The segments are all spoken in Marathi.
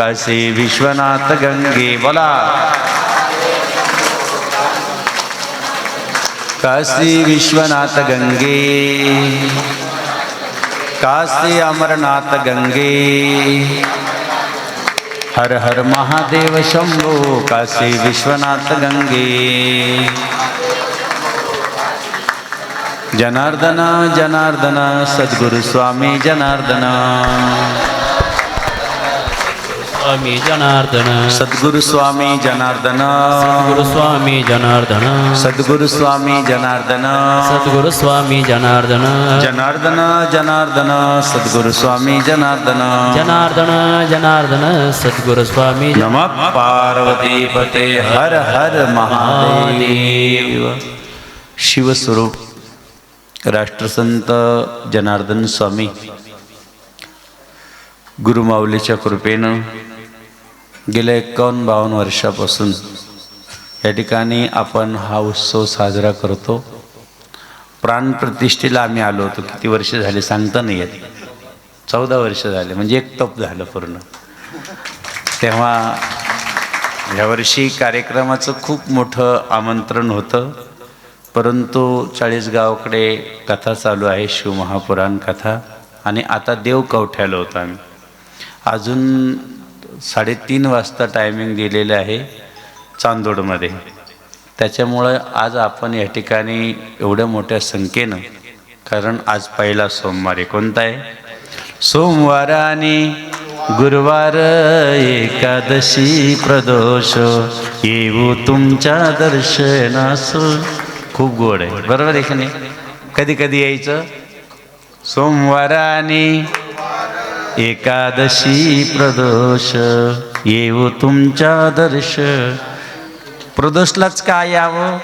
काशी विश्वनाथ गंगे बोला. काशी विश्वनाथ गंगे. काशी अमरनाथ गंगे. हर हर महादेव शंभो काशी विश्वनाथ गंगे. जनार्दन जनार्दन सद्गुरु स्वामी जनार्दन. स्वामी जनार्दन। सद्गुरु स्वामी जनार्दन। सद्गुरु स्वामी जनार्दन। सद्गुरु स्वामी जनार्दन। सद्गुरु स्वामी जनार्दन। जनार्दन जनार्दन सद्गुरु स्वामी जनार्दन। जनार्दन जनार्दन सद्गुरु स्वामी नम पार्वती पते हर हर महादेव। शिवस्वरूप राष्ट्रसंत जनार्दन स्वामी। गुरुमाऊलीच्या कृपेनं गेल्या एकावन्न बावन्न वर्षापासून या ठिकाणी आपण हा उत्सव साजरा करतो. प्राणप्रतिष्ठेला आम्ही आलो होतो. किती वर्ष झाले सांगता नाही येत. चौदा वर्ष झाले. म्हणजे एक तप झालं पूर्ण. तेव्हा यावर्षी कार्यक्रमाचं खूप मोठं आमंत्रण होतं. परंतु चाळीसगावकडे कथा चालू आहे. शिवमहापुराण कथा. आणि आता देव कवठ्याला होतो आम्ही. अजून साडेतीन वाजता टायमिंग दिलेलं आहे चांदोडमध्ये. त्याच्यामुळं आज आपण या ठिकाणी एवढ्या मोठ्या संख्येनं कारण आज पहिला सोमवार आहे. कोणता आहे? सोमवार आणि गुरुवार एकादशी प्रदोष. येऊ तुमच्या दर्शनास. खूप गोड आहे. बरोबर आहे की नाही? कधी कधी यायचं? सोमवार आणि एकादशी प्रदोष. येऊ तुमच्या दर्श. प्रदोषलाच काय यावं?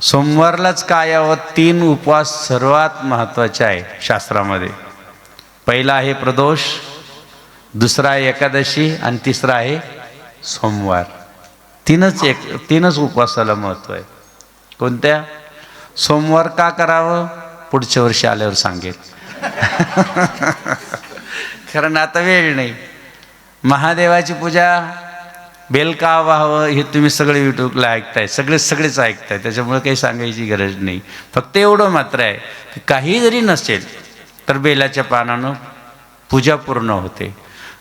सोमवारलाच काय यावं? तीन उपवास सर्वात महत्त्वाचे आहे शास्त्रामध्ये. पहिला आहे प्रदोष दुसरा आहे एकादशी आणि तिसरा आहे सोमवार. तीनच एक तीनच उपवासाला महत्त्व आहे. कोणत्या? सोमवार का करावं? पुढच्या वर्षी आल्यावर सांगेल. कारण आता वेळ नाही. महादेवाची पूजा बेल का व्हावं हे तुम्ही सगळे यूट्यूबला ऐकताय सगळे सगळेच ऐकताय त्याच्यामुळे काही सांगायची गरज नाही. फक्त एवढं मात्र आहे की काही जरी नसेल तर बेलाच्या पानानं पूजा पूर्ण होते.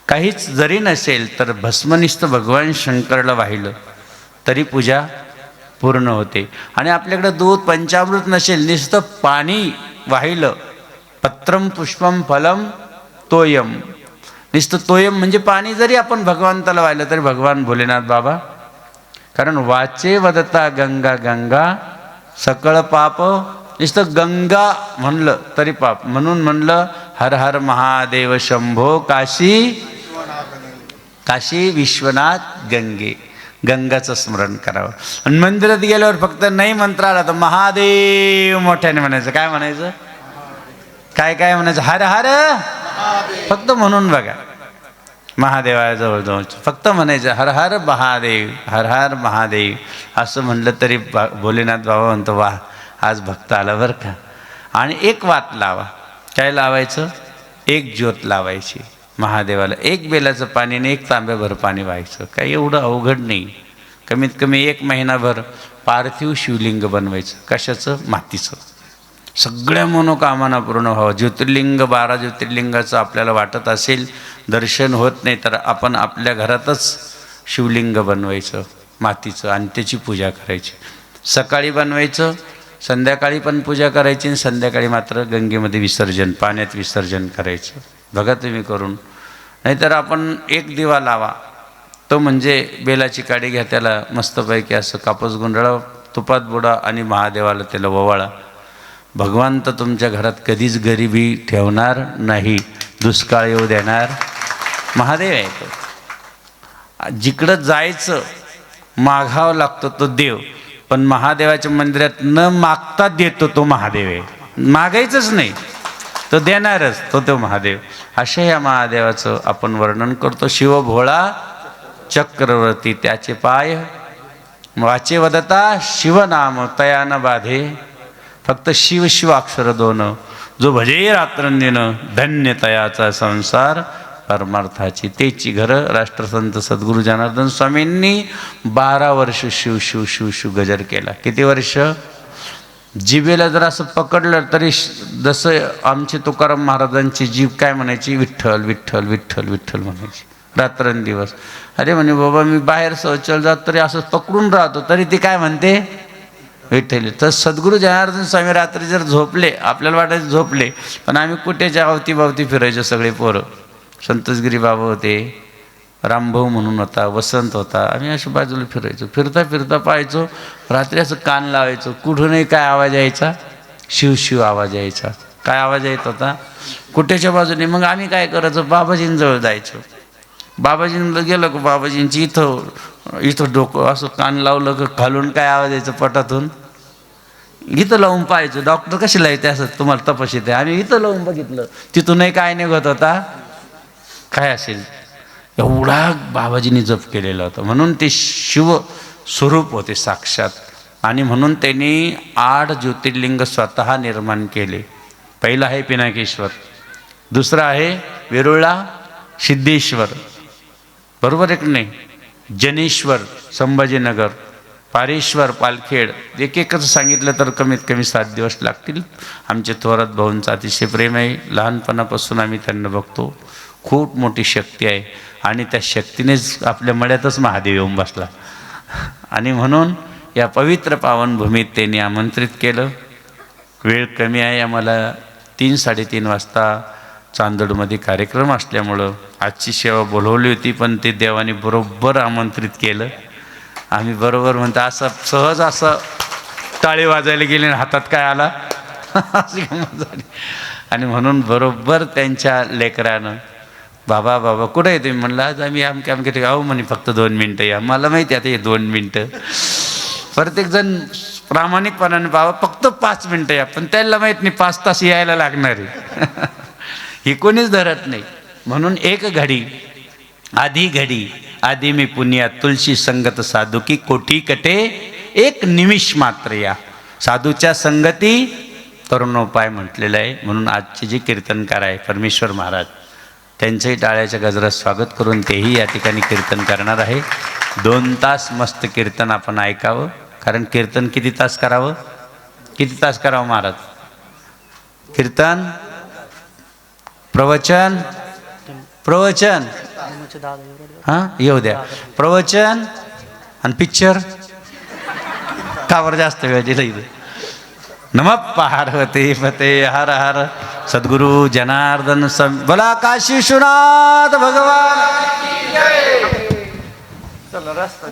काहीच जरी नसेल तर भस्मनिस्त भगवान शंकरला वाहिलं तरी पूजा पूर्ण होते. आणि आपल्याकडं दूध पंचामृत नसेल नुसतं पाणी वाहिलं पत्रम पुष्पम फलम तोयम. नुसतं तोयम म्हणजे पाणी जरी आपण भगवंताला वाहिलं तरी भगवान भोलेनाथ बाबा. कारण वाचे वदता गंगा गंगा सकळ पाप नुसतं गंगा म्हणलं तरी पाप. म्हणून म्हणलं हर हर महादेव शंभो काशी काशी विश्वनाथ गंगे. गंगाचं स्मरण करावं. आणि मंदिरात गेल्यावर फक्त नाही मंत्र आला तर महादेव मोठ्याने म्हणायचं. काय म्हणायचं? काय काय म्हणायचं? हर हर फक्त म्हणून बघा. महादेवाजवळ जवळ फक्त म्हणायचं हर हर महादेव हर हर महादेव. असं म्हणलं तरी बा भोलेनाथ बाबा म्हणतो वा आज भक्त आला बरं का? आणि एक वात लावा. काय लावायचं? एक ज्योत लावायची. महादेवाला एक बेलाचं पाणी आणि एक तांब्याभर पाणी व्हायचं. काही एवढं अवघड नाही. कमीत कमी एक महिनाभर पार्थिव शिवलिंग बनवायचं. कशाचं? मातीचं. सगळ्या मनोकामना पूर्ण व्हावं. ज्योतिर्लिंग बारा ज्योतिर्लिंगाचं आपल्याला वाटत असेल दर्शन होत नाही तर आपण आपल्या घरातच शिवलिंग बनवायचं मातीचं आणि त्याची पूजा करायची. सकाळी बनवायचं संध्याकाळी पण पूजा करायची आणि संध्याकाळी मात्र गंगेमध्ये विसर्जन पाण्यात विसर्जन करायचं. बघा तुम्ही करून. नाहीतर आपण एक दिवा लावा. तो म्हणजे बेलाची काडी घ्या त्याला मस्तपैकी असं कापूस गुंडाळा तुपात बुडा आणि महादेवाला त्याला ववाळा भगवान तर तुमच्या घरात कधीच गरिबी ठेवणार नाही दुष्काळ येऊ देणार. महादेव आहे तो. जिकडं जायचं मागावं लागतो तो देव. पण महादेवाच्या मंदिरात न मागता देतो तो महादेव आहे. मागायचंच नाही. तो देणारच तो तो महादेव. अशा या महादेवाचं आपण वर्णन करतो. शिव भोळा चक्रवर्ती त्याचे पाय वाचे वदता शिवनाम तयान बाधे. फक्त शिव शिव अक्षर दोन. जो भजे रात्रंदिन धन्य तयाचा संसार परमार्थाची तेची घरं. राष्ट्रसंत सद्गुरू जनार्दन स्वामींनी बारा वर्ष शिव शिव शिव शिव गजर केला. किती वर्ष? जिभेला जर असं पकडलं तरी जसं आमचे तुकाराम महाराजांची जीभ काय म्हणायची? विठ्ठल विठ्ठल विठ्ठल विठ्ठल म्हणायची. रात्रंदिवस. अरे म्हणे बाबा मी बाहेर सहचल जात तरी असं पकडून राहतो. तरी ती काय म्हणते? विठ्ठल तर सद्गुरू जनार्दन स्वामी रात्री जर झोपले आपल्याला वाटायचं झोपले पण आम्ही कुठेच्या अवतीभावती फिरायचो सगळे पोरं. संतोषगिरी बाबा होते रामभाऊ म्हणून होता वसंत होता आम्ही अशा बाजूला फिरायचो. फिरता फिरता पाहायचो रात्री असं कान लावायचो कुठूनही काय आवाज यायचा? शिव शिव आवाज यायचा. काय आवाज येत होता? कुठेच्या बाजूने? मग आम्ही काय करायचो? बाबाजींजवळ जायचो. बाबाजींना गेलं का बाबाजींची इथं इथं डोकं असं कान लावलं का खालून काय आवाज यायचं पटातून? इथं लावून पाहायचं. डॉक्टर कशी लायते असं तुम्हाला तपास येते? आम्ही इथं लावून बघितलं. तिथूनही काय निघत होता. काय असेल? एवढा बाबाजींनी जप केलेला होता. म्हणून ते शिव स्वरूप होते साक्षात. आणि म्हणून त्यांनी आठ ज्योतिर्लिंग स्वतः निर्माण केले. पहिलं आहे पिनाकेश्वर. दुसरं आहे वेरुळा सिद्धेश्वर. बरोबर आहे की नाही? जनेश्वर संभाजीनगर पारेश्वर पालखेड एक एकच सांगितलं तर कमीत कमी सात दिवस लागतील. आमचे थोरात भाऊंचं अतिशय प्रेम आहे. लहानपणापासून आम्ही त्यांना बघतो. खूप मोठी शक्ती आहे. आणि त्या शक्तीनेच आपल्या मळ्यातच महादेव येऊन बसला. आणि म्हणून या पवित्र पावनभूमीत त्यांनी आमंत्रित केलं. वेळ कमी आहे. आम्हाला तीन साडेतीन वाजता चांदोडमध्ये कार्यक्रम असल्यामुळं आजची सेवा बोलवली होती पण ते देवाने बरोबर आमंत्रित केलं. आम्ही बरोबर म्हणतो असं सहज असं टाळी वाजायला गेले आणि हातात काय आला? अशी झाली. आणि म्हणून बरोबर त्यांच्या लेकरानं बाबा बाबा कुठं आहे तुम्ही? म्हणलं आज आम्ही आमके अमके ते आहो म्हणे फक्त दोन मिनटं या. मला माहिती आता हे दोन मिनटं. प्रत्येकजण प्रामाणिकपणाने बाबा फक्त पाच मिनटं या पण त्याला माहीत नाही पाच तास यायला लागणार आहे. ही कोणीच धरत नाही. म्हणून एक घडी आधी घडी आधी मी पुण्यात तुलसी संगत साधू की कोठी कटे एक निमिष मात्र या. साधूच्या संगती तरुणोपाय म्हटलेलं आहे. म्हणून आजचे जे कीर्तनकार आहे परमेश्वर महाराज त्यांचंही टाळ्याच्या गजरात स्वागत करून तेही या ठिकाणी कीर्तन करणार आहे. दोन तास मस्त कीर्तन आपण ऐकावं. कारण कीर्तन किती तास करावं? किती तास करावं महाराज? कीर्तन प्रवचन प्रवचन. हां? येऊ द्या. प्रवचन आणि पिक्चर कावर जास्त वेळ दिलं इथे? नम पार्वती फते हर हर. सद्गुरु जनार्दन सम बोला काशी विश्वनाथ भगवान. चला रस्ता